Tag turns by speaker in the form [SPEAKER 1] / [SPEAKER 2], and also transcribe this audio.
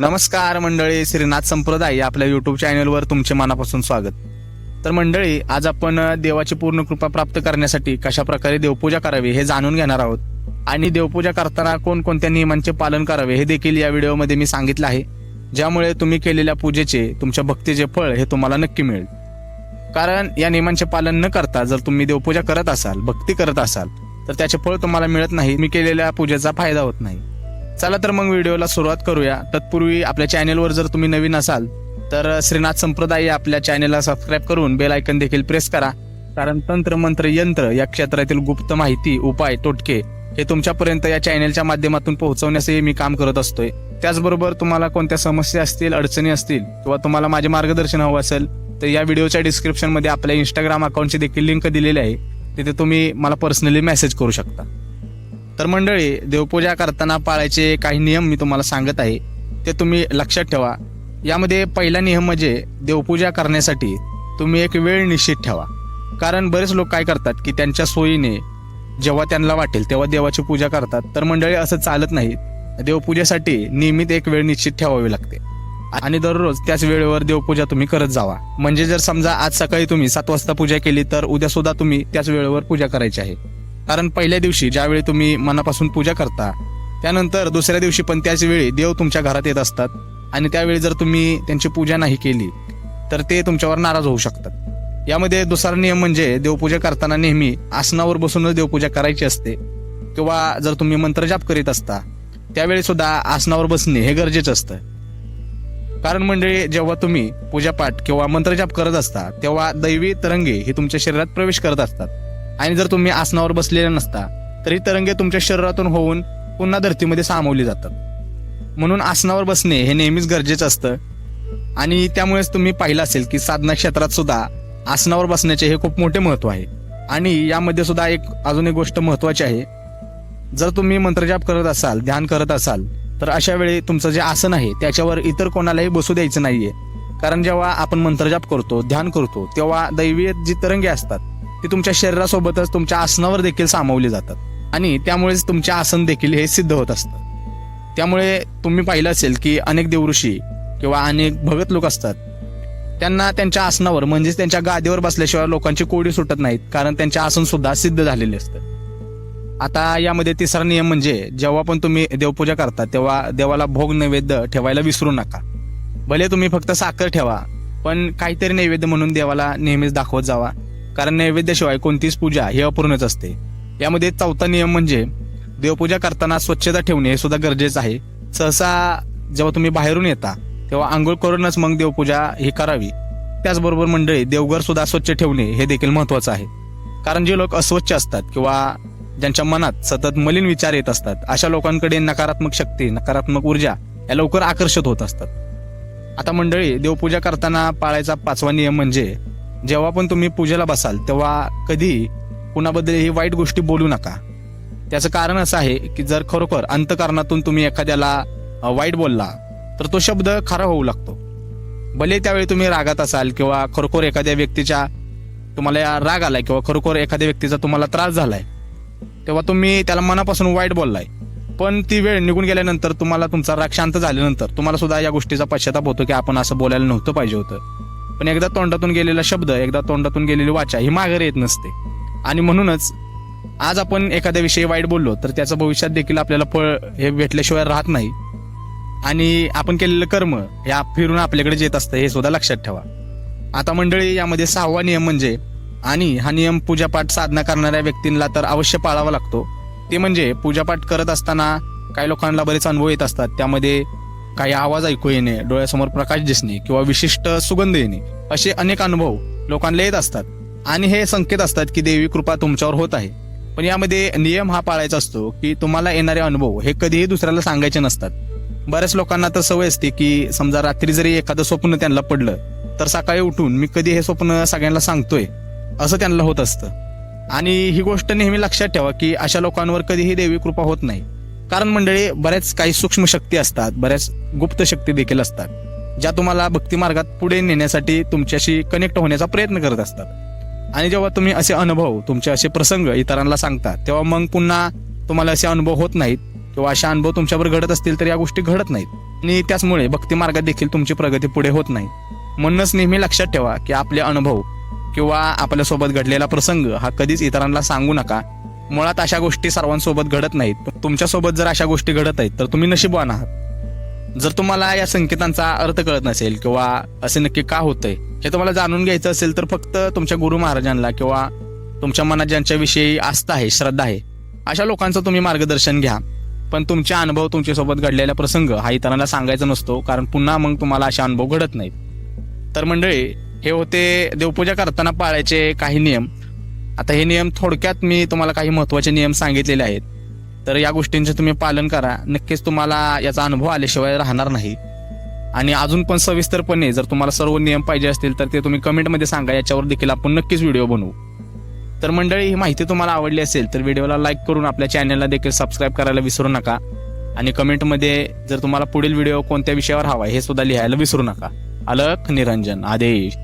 [SPEAKER 1] नमस्कार मंडळी श्रीनाथ संप्रदाय या आपल्या युट्यूब चॅनलवर तुमचे मनापासून स्वागत. तर मंडळी आज आपण देवाची पूर्ण कृपा प्राप्त करण्यासाठी कशा प्रकारे देवपूजा करावी हे जाणून घेणार आहोत. आणि देवपूजा करताना कोणकोणत्या नियमांचे पालन करावे हे देखील या व्हिडिओमध्ये मी सांगितलं आहे. ज्यामुळे तुम्ही केलेल्या पूजेचे तुमच्या भक्तीचे फळ हे तुम्हाला नक्की मिळेल. कारण या नियमांचे पालन न करता जर तुम्ही देवपूजा करत असाल भक्ती करत असाल तर त्याचे फळ तुम्हाला मिळत नाही. मी केलेल्या पूजेचा फायदा होत नाही. चला तर मग व्हिडिओला सुरुवात करूया. तत्पूर्वी आपल्या चॅनेलवर जर तुम्ही नवीन असाल तर श्रीनाथ संप्रदाय आपल्या चॅनेलला सबस्क्राईब करून बेल आयकन देखील प्रेस करा. कारण तंत्र मंत्र यंत्र या क्षेत्रातील गुप्त माहिती उपाय तोटके हे तुमच्यापर्यंत या चॅनेलच्या माध्यमातून पोहोचवण्यासही मी काम करत असतोय. त्याचबरोबर तुम्हाला कोणत्या समस्या असतील अडचणी असतील किंवा तुम्हाला माझे मार्गदर्शन हवं असेल तर या व्हिडिओच्या डिस्क्रिप्शनमध्ये आपल्या इंस्टाग्राम अकाउंटची देखील लिंक दिलेली आहे. तिथे तुम्ही मला पर्सनली मेसेज करू शकता. तर मंडळी देवपूजा करताना पाळायचे काही नियम मी तुम्हाला सांगत आहे. ते तुम्ही लक्षात ठेवा. यामध्ये पहिला नियम म्हणजे देवपूजा करण्यासाठी तुम्ही एक वेळ निश्चित ठेवा. कारण बरेच लोक काय करतात की त्यांच्या सोयीने जेव्हा त्यांना वाटेल तेव्हा देवाची पूजा करतात. तर मंडळी असं चालत नाही. देवपूजेसाठी नियमित एक वेळ निश्चित ठेवावी लागते. आणि दररोज त्याच वेळेवर देवपूजा तुम्ही करत जावा. म्हणजे जर समजा आज सकाळी तुम्ही सात वाजता पूजा केली तर उद्या सुद्धा तुम्ही त्याच वेळेवर पूजा करायची आहे. कारण पहिल्या दिवशी ज्यावेळी तुम्ही मनापासून पूजा करता त्यानंतर दुसऱ्या दिवशी पण त्याच वेळी देव तुमच्या घरात येत असतात आणि त्यावेळी जर तुम्ही त्यांची पूजा नाही केली तर ते तुमच्यावर नाराज होऊ शकतात. यामध्ये दुसरा नियम म्हणजे देवपूजा करताना नेहमी आसनावर बसूनच देवपूजा करायची असते किंवा जर तुम्ही मंत्रजाप करीत असता त्यावेळी सुद्धा आसनावर बसणे हे गरजेचं असतं. कारण म्हणजे जेव्हा तुम्ही पूजापाठ किंवा मंत्रजाप करत असता तेव्हा दैवी तरंगे हे तुमच्या शरीरात प्रवेश करत असतात. आणि जर तुम्ही आसनावर बसलेले नसता तरी तरंगे तुमच्या शरीरातून होऊन पुन्हा धर्तीमध्ये सामावली जातात. म्हणून आसनावर बसणे हे नेहमीच गरजेचं असतं. आणि त्यामुळेच तुम्ही पाहिलं असेल की साधना क्षेत्रात सुद्धा आसनावर बसण्याचे हे खूप मोठे महत्त्व आहे. आणि यामध्ये सुद्धा एक अजून एक गोष्ट महत्वाची आहे. जर तुम्ही मंत्रजाप करत असाल ध्यान करत असाल तर अशा वेळी तुमचं जे आसन आहे त्याच्यावर इतर कोणालाही बसू द्यायचं नाहीये. कारण जेव्हा आपण मंत्रजाप करतो ध्यान करतो तेव्हा दैवीय जी तरंगे असतात ती तुमच्या शरीरासोबतच तुमच्या आसनावर देखील सामावली जातात. आणि त्यामुळेच तुमचे आसन देखील हे सिद्ध होत असतं. त्यामुळे तुम्ही पाहिलं असेल की अनेक देवऋषी किंवा अनेक भगत लोक असतात. त्यांना त्यांच्या आसनावर म्हणजेच त्यांच्या गादीवर बसल्याशिवाय लोकांची कोडी सुटत नाहीत कारण त्यांचे आसन सुद्धा सिद्ध झालेले असतं. आता यामध्ये तिसरा नियम म्हणजे जेव्हा पण तुम्ही देवपूजा करता तेव्हा देवाला भोग नैवेद्य ठेवायला विसरू नका. भले तुम्ही फक्त साखर ठेवा पण काहीतरी नैवेद्य म्हणून देवाला नेहमीच दाखवत जावा. कारण नैवेद्याशिवाय कोणतीच पूजा ही अपूर्णच असते. यामध्ये चौथा नियम म्हणजे देवपूजा करताना स्वच्छता ठेवणे हे सुद्धा गरजेचं आहे. सहसा जेव्हा तुम्ही बाहेरून येता तेव्हा आंघोळ करूनच मग देवपूजा ही करावी. त्याचबरोबर मंडळी देवघर सुद्धा स्वच्छ ठेवणे हे देखील महत्वाचं आहे. कारण जे लोक अस्वच्छ असतात किंवा ज्यांच्या मनात सतत मलिन विचार येत असतात अशा लोकांकडे नकारात्मक शक्ती नकारात्मक ऊर्जा या लवकर आकर्षित होत असतात. आता मंडळी देवपूजा करताना पाळायचा पाचवा नियम म्हणजे जेव्हा पण तुम्ही पूजेला बसाल तेव्हा कधी कुणाबद्दल ही वाईट गोष्टी बोलू नका. त्याचं कारण असं आहे की जर खरोखर अंतकारणातून तुम्ही एखाद्याला वाईट बोलला तर तो शब्द खरा होऊ लागतो. भले त्यावेळी तुम्ही रागात असाल किंवा खरोखर एखाद्या व्यक्तीच्या तुम्हाला राग आलाय किंवा खरोखर एखाद्या व्यक्तीचा तुम्हाला त्रास झालाय तेव्हा तुम्ही त्याला मनापासून वाईट बोललाय. पण ती वेळ निघून गेल्यानंतर तुम्हाला तुमचा राग शांत झाल्यानंतर तुम्हाला सुद्धा या गोष्टीचा पश्चाताप होतो की आपण असं बोलायला नव्हतं पाहिजे होतं. पण एकदा तोंडातून गेलेला शब्द एकदा तोंडातून गेलेली वाचा ही माघार येत नसते. आणि म्हणूनच आज आपण एखाद्या विषयी वाईट बोललो तर त्याचं भविष्यात देखील आपल्याला फळ हे भेटल्याशिवाय राहत नाही. आणि आपण केलेलं कर्म हे फिरून आपल्याकडे येत असतं हे सुद्धा लक्षात ठेवा. आता मंडळी यामध्ये सहावा नियम म्हणजे आणि हा नियम पूजापाठ साधना करणाऱ्या व्यक्तींना तर अवश्य पाळावा लागतो. ते म्हणजे पूजापाठ करत असताना काही लोकांना बरेच अनुभव येत असतात. त्यामध्ये काही आवाज ऐकू येणे डोळ्यासमोर प्रकाश दिसणे किंवा विशिष्ट सुगंध येणे असे अनेक अनुभव लोकांना येत असतात. आणि हे संकेत असतात की देवी कृपा तुमच्यावर होत आहे. पण यामध्ये नियम हा पाळायचा असतो की तुम्हाला येणारे अनुभव हे कधीही दुसऱ्याला सांगायचे नसतात. बऱ्याच लोकांना तर सवय असते की समजा रात्री जरी एखादं स्वप्न त्यांना पडलं तर सकाळी उठून मी कधी हे स्वप्न सगळ्यांना सांगतोय असं त्यांना होत असतं. आणि ही गोष्ट नेहमी लक्षात ठेवा की अशा लोकांवर कधीही देवी कृपा होत नाही. कारण मंडळी बऱ्याच काही सूक्ष्म शक्ती असतात बऱ्याच गुप्त शक्ती देखील असतात ज्या तुम्हाला भक्ती मार्गात पुढे नेण्यासाठी तुमच्याशी कनेक्ट होण्याचा प्रयत्न करत असतात. आणि जेव्हा तुम्ही असे अनुभव तुमचे असे प्रसंग इतरांना सांगता तेव्हा मग पुन्हा तुम्हाला असे अनुभव होत नाहीत किंवा अशा अनुभव तुमच्यावर घडत असतील तर या गोष्टी घडत नाहीत. आणि त्याचमुळे भक्ती मार्गात देखील तुमची प्रगती पुढे होत नाही. म्हणूनच नेहमी लक्षात ठेवा की आपले अनुभव किंवा आपल्यासोबत घडलेला प्रसंग हा कधीच इतरांना सांगू नका. मुळात अशा गोष्टी सर्वांसोबत घडत नाहीत. तुमच्यासोबत जर अशा गोष्टी घडत आहेत तर तुम्ही नशीबवान आहात. जर तुम्हाला या संकेतांचा अर्थ कळत नसेल किंवा असे नक्की का होतंय हे तुम्हाला जाणून घ्यायचं असेल तर फक्त तुमच्या गुरु महाराजांना किंवा तुमच्या मनात ज्यांच्याविषयी आस्था आहे श्रद्धा आहे अशा लोकांचं तुम्ही मार्गदर्शन घ्या. पण तुमचे अनुभव तुमच्यासोबत घडलेला प्रसंग हा इतरांना सांगायचा नसतो कारण पुन्हा मग तुम्हाला असे अनुभव घडत नाहीत. तर मंडळी हे होते देवपूजा करताना पाळायचे काही नियम. आता हे नियम थोडक्यात मी तुम्हाला काही महत्त्वाचे नियम सांगितलेले आहेत. तर या गोष्टींचे तुम्ही पालन करा. नक्कीच तुम्हाला याचा अनुभव आल्याशिवाय राहणार नाही. आणि अजून पण सविस्तरपणे जर तुम्हाला सर्व नियम पाहिजे असतील तर ते तुम्ही कमेंटमध्ये सांगा. याच्यावर देखील आपण नक्कीच व्हिडिओ बनवू. तर मंडळी ही माहिती तुम्हाला आवडली असेल तर व्हिडिओला लाईक करून आपल्या चॅनलला देखील सबस्क्राईब करायला विसरू नका. आणि कमेंटमध्ये जर तुम्हाला पुढील व्हिडिओ कोणत्या विषयावर हवा आहे हे सुद्धा लिहायला विसरू नका. अलख निरंजन आदेश.